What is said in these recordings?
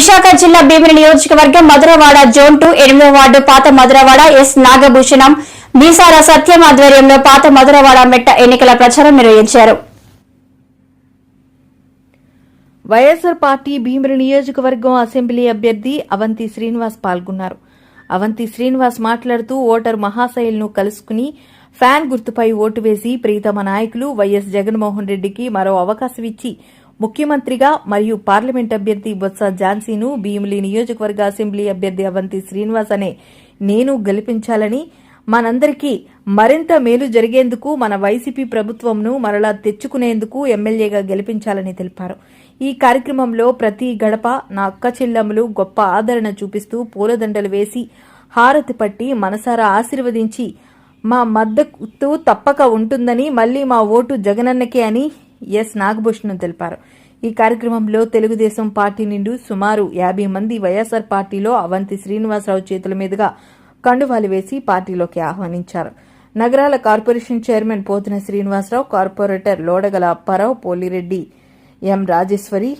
విశాఖ జిల్లా భీమిని నియోజకవర్గం మధురవాడ జోన్ టూ ఎనిమిదో వార్డు పాత మధురవాడ ఎస్ నాగభూషణం. మీసార సత్యం ఆధ్వర్యంలో పాత మధురవాడ మెట్ట ఎన్నికల ప్రచారం నిర్వహించారు. వైఎస్ఆర్ పార్టీ భీమిలి నియోజకవర్గం అసెంబ్లీ అభ్యర్థి అవంతి శ్రీనివాస్ పాల్గొన్నారు. అవంతి శ్రీనివాస్ మాట్లాడుతూ ఓటర్ మహాశైల్ను కలుసుకుని ఫ్యాన్ గుర్తుపై ఓటు వేసి ప్రీతమ నాయకులు వైఎస్ జగన్మోహన్ రెడ్డికి మరో అవకాశం ఇచ్చి ముఖ్యమంత్రిగా మరియు పార్లమెంట్ అభ్యర్థి బొత్స ఝాన్సీను భీమిలి నియోజకవర్గ అసెంబ్లీ అభ్యర్థి అవంతి శ్రీనివాస్ అనే నేను గెలిపించాలని మనందరికీ మరింత మేలు జరిగేందుకు మన వైసీపీ ప్రభుత్వంను మరలా తెచ్చుకునేందుకు ఎమ్మెల్యేగా గెలిపించాలని తెలిపారు. ఈ కార్యక్రమంలో ప్రతి గడప నా అక్క చెల్లెములు గొప్ప ఆదరణ చూపిస్తూ పూలదండలు వేసి హారతి పట్టి మనసారా ఆశీర్వదించి మా మద్దతు తప్పక ఉంటుందని మళ్ళీ మా ఓటు జగనన్నకే అని ఎస్ నాగభూషణం తెలిపారు. ఈ కార్యక్రమంలో తెలుగుదేశం పార్టీ నుండి సుమారు యాభై మంది వైఎస్ఆర్ పార్టీలో అవంతి శ్రీనివాసరావు చేతుల మీదుగా కండువాలు వేసి పార్టీలోకి ఆహ్వానించారు. Nagarala corporation chairman Pothuna Srinivasarao corporator Lodagala Apparao Polireddy M Rajeswari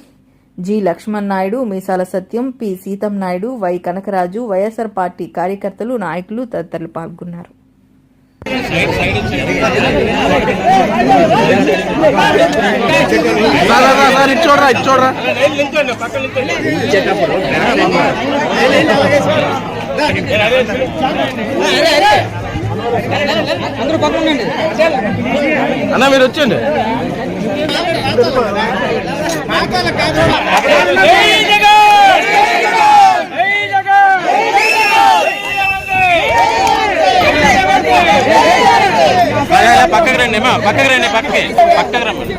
G Laxman Naidu Meesala Satyam P Seetham Naidu Y Kanakaraju YSR party కార్యకర్తలు నాయకులు తదితరులు పాల్గొన్నారు. సార్ ఇటు చూడరా ఇటు చూడరా అన్న మీరు వచ్చండి పక్కకి రండి అమ్మా పక్కకి రండి పక్కకి పక్కకి రమ్మండి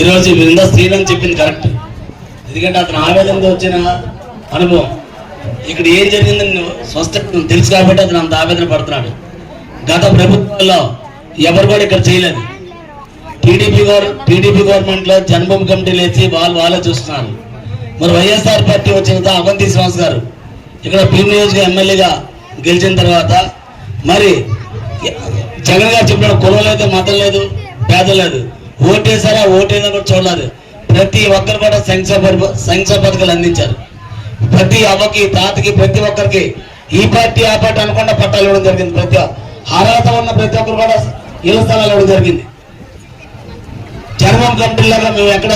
ఈరోజు బృంద శ్రీరామ్ చెప్పింది కరెక్ట్. ఎందుకంటే అతను ఆవేదనతో వచ్చిన అనుభవం. ఇక్కడ ఏం జరిగిందని స్వస్థ తెలుసు కాబట్టి అతను అంత ఆవేదన పడుతున్నాడు. గత ప్రభుత్వాల్లో ఎవరు కూడా ఇక్కడ చేయలేదు. టీడీపీ గారు టీడీపీ గవర్నమెంట్లో జన్మభూమి కమిటీలు వేసి వాళ్ళు వాళ్ళే చూస్తున్నారు. మరి వైఎస్ఆర్ పార్టీ వచ్చిన తర్వాత అవంతి శ్రీనివాస్ గారు ఇక్కడ భీమ్ నియోజక ఎమ్మెల్యేగా గెలిచిన తర్వాత మరి జగన్ గారు చెప్పిన కులం లేదు మతం లేదు పేద లేదు. ఓటేసారా ఓటేదా కూడా చూడలేదు. ప్రతి ఒక్కరు కూడా సంక్షేమ సంక్షేమ పథకాలు అందించారు. ప్రతి అవ్వకి తాతకి ప్రతి ఒక్కరికి ఈ పార్టీ ఆ పార్టీ అనుకుండా పట్టాలు ఇవ్వడం జరిగింది. ప్రతి అర్హత ఉన్న ప్రతి ఒక్కరు కూడా ఇళ్ళ స్థలాలు ఇవ్వడం జరిగింది. చర్మం కమిటీలాగా మేము ఎక్కడ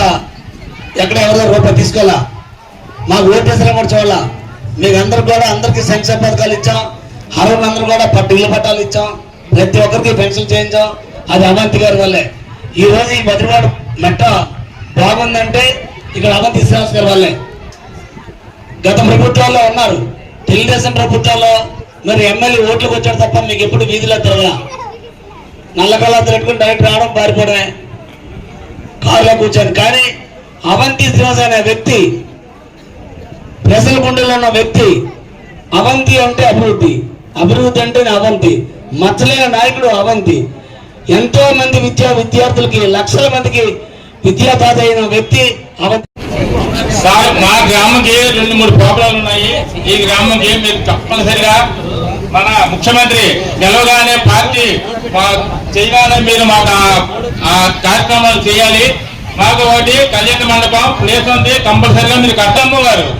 ఎక్కడ ఎవరో రూపాయి తీసుకోవాలా? మాకు ఓటేసరం కూడా చూడాలా మీకు అందరు కూడా అందరికీ సంక్షేమ పథకాలు ఇచ్చాం. అరవై అందరూ కూడా పట్టు ఇళ్ళ పట్టాలు ఇచ్చాం. ప్రతి ఒక్కరికి పెన్షన్ చేయించాం. అది అవంతి గారి వల్లే. ఈ రోజు ఈ బద్రవాడ మెట్ట బాగుందంటే ఇక్కడ అవంతి శ్రీనివాస్ గారి వల్లే. గత ప్రభుత్వాల్లో ఉన్నారు. తెలుగుదేశం ప్రభుత్వాల్లో మరి ఎమ్మెల్యే ఓట్లకు వచ్చాడు తప్ప మీకు ఎప్పుడు వీధిలో తిరగల? నల్ల కళ్ళ పెట్టుకుని డైరెక్ట్ రావడం పారిపోవడమే. కారులో కూర్చొని కానీ అవంతి శ్రీనివాస్ అనే వ్యక్తి ప్రజల ఉన్న వ్యక్తి అవంతి అంటే అభివృద్ధి. అభివృద్ధి అంటేనే అవంతి. మచ్చలేని నాయకుడు అవంతి. ఎంతో మంది విద్యా విద్యార్థులకి లక్షల మందికి విద్యాదాత అయిన వ్యక్తి అవంతి. సార్ మా గ్రామంకి రెండు మూడు ప్రాబ్లాలు ఉన్నాయి. ఈ గ్రామంకి మీరు తప్పనిసరిగా మన ముఖ్యమంత్రి గెలవగానే పార్టీ మా చేయగానే మీరు మాకు ఆ- కార్యక్రమాలు చేయాలి. మాకు ఒకటి కళ్యాణ మండపం ప్లేస్ ఉంది కంపల్సరిగా మీరు కట్టమ్మ గారు.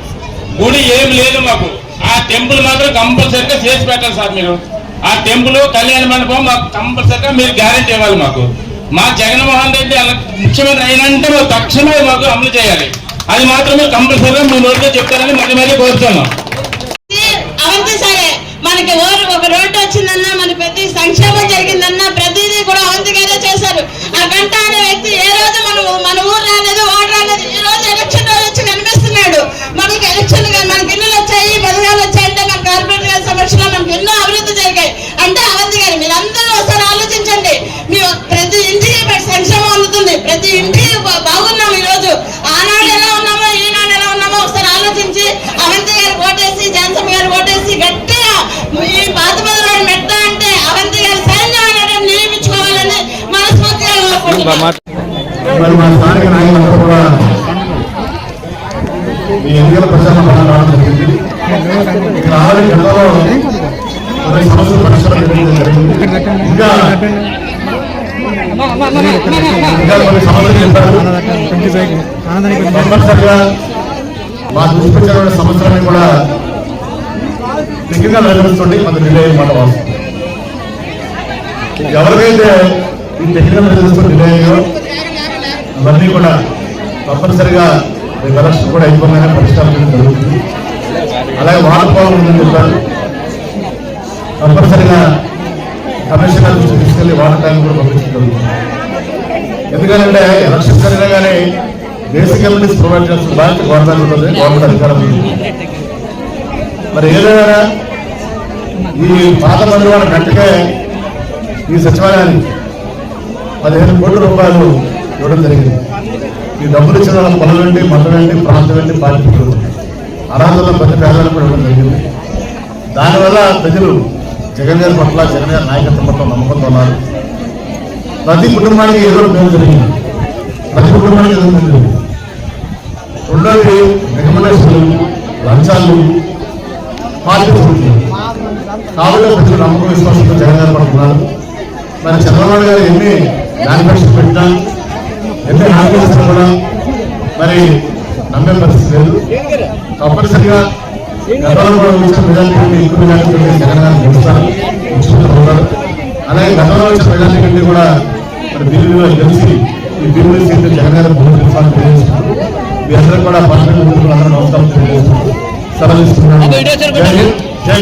గుడి ఏం లేదు మాకు. ఆ టెంపుల్ మాత్రం కంపల్సరిగా చేసి పెట్టాలి సార్ మీరు. ఆ టెంపుల్ కళ్యాణ మండపం మాకు కంపల్సరిగా మీరు గ్యారెంటీ ఇవ్వాలి మాకు. మా జగన్మోహన్ రెడ్డి అలా ముఖ్యమంత్రి అయినంటే మాకు తక్షణమే మాకు అమలు చేయాలి. అది మాత్రమే కంపల్సరిగా మీ నోటితో చెప్తారని మళ్ళీ మళ్ళీ కోరుతున్నాం. మనకి ఓరు ఒక రోడ్డు వచ్చిందన్నా మన ప్రతి సంక్షేమం జరిగిందన్నా ప్రతిదీ కూడా అవంతి గారే చేశారు. ఆ గంట అనే వ్యక్తి ఏ రోజు మనం మన ఊరు రాలేదు ఓటు రాలేదు ఈ రోజు ఎలక్షన్ రోజు వచ్చి కనిపిస్తున్నాడు. మనకి ఎలక్షన్ మనకి ఇల్లులు వచ్చాయి పథకాలు వచ్చాయంటే మన కార్పొరేట్ గారి సమక్షంలో మనకి ఎన్నో అభివృద్ధి జరిగాయి. అంటే అవంతి గారు మీరు అందరూ ఒకసారి ఆలోచించండి. మీ ప్రతి ఇంటికి సంక్షేమం అందుతుంది. ప్రతి ఇంటికి బాగున్నాం ఈ రోజు ఆనాడు ఎలా కోరుకుంటున్నాను మరి మా స్థానిక నాయకులంతా కూడా ఈ ఎన్నికల ప్రచారం పడాలని రావడం జరిగింది. ఇక్కడ ఆల్రెడీ గతంలో ఇంకా ఇంకా కొన్ని సమస్యలు చెప్పారు. మా కూడా దగ్గరగా నిర్వహిస్తుంటే కొంత డిలే అన్నమాట వాస్తవం. ఎవరికైతే టెక్నికల్ మెజర్స్ డిలే అయ్యో ఇవన్నీ కూడా తప్పనిసరిగా రేపు ఎలక్షన్ కూడా అయిపోగానే పరిష్కారం జరుగుతుంది. అలాగే వాటర్ పవర్ ఉందని చెప్పారు తప్పనిసరిగా కమిషనర్ దృష్టి తీసుకెళ్ళి వాటర్ ట్యాంక్ కూడా పంపించడం ఎందుకంటే ఎలక్షన్ జరిగినా కానీ బేసిక్ కమ్యూనిటీస్ ప్రొవైడ్ చేస్తున్న బాధ్యత గవర్నమెంట్ ఉంటుంది గవర్నమెంట్ అధికారం మరి ఏదైనా ఈ పాత మంది వాళ్ళ గంటకే ఈ సచివాలయానికి పదిహేను కోట్ల రూపాయలు ఇవ్వడం జరిగింది. ఈ డబ్బులు ఇచ్చిన వాళ్ళ పొలం ఏంటి ప్రాంతమండి ఏంటి ప్రాంతం ప్రతి పేదలకు కూడా ఇవ్వడం జరిగింది. దానివల్ల ప్రజలు జగన్ గారి పట్ల జగన్ గారి నాయకత్వం పట్ల నమ్మకంతో ఉన్నారు. ప్రతి కుటుంబానికి ఏదో ఒక మేలు జరిగింది. ప్రతి కుటుంబానికి ఏదో ఒక మేలు జరిగింది. రెండోది రికమెండేషన్లు లంచాలు పార్టీ కాబట్టి ప్రజలు నమ్మకం విశ్వాసంతో జగన్ గారు పడుతున్నారు మరి చంద్రబాబు గారు ఎన్ని పెట్టినా ఎన్ని హామీలు ఇచ్చినా కూడా మరి నమ్మే పరిస్థితి లేదు. తప్పనిసరిగా గతంలో కూడా వచ్చిన మెజార్టీ కంటే ఎక్కువ మెజార్టీ కంటే జగన్ ముఖ్యమంత్రి ఉన్నారు అలాగే గతంలో వచ్చిన మెజార్టీ కంటే కూడా మరి బిల్లులో గెలిచి ఈ బిల్లు సీట్లు జగన్ గారు తెలియజేస్తున్నారు. మీ అందరూ కూడా ముందుకు అందరూ నమస్కారం తెలియజేస్తున్నారు. సెలవు.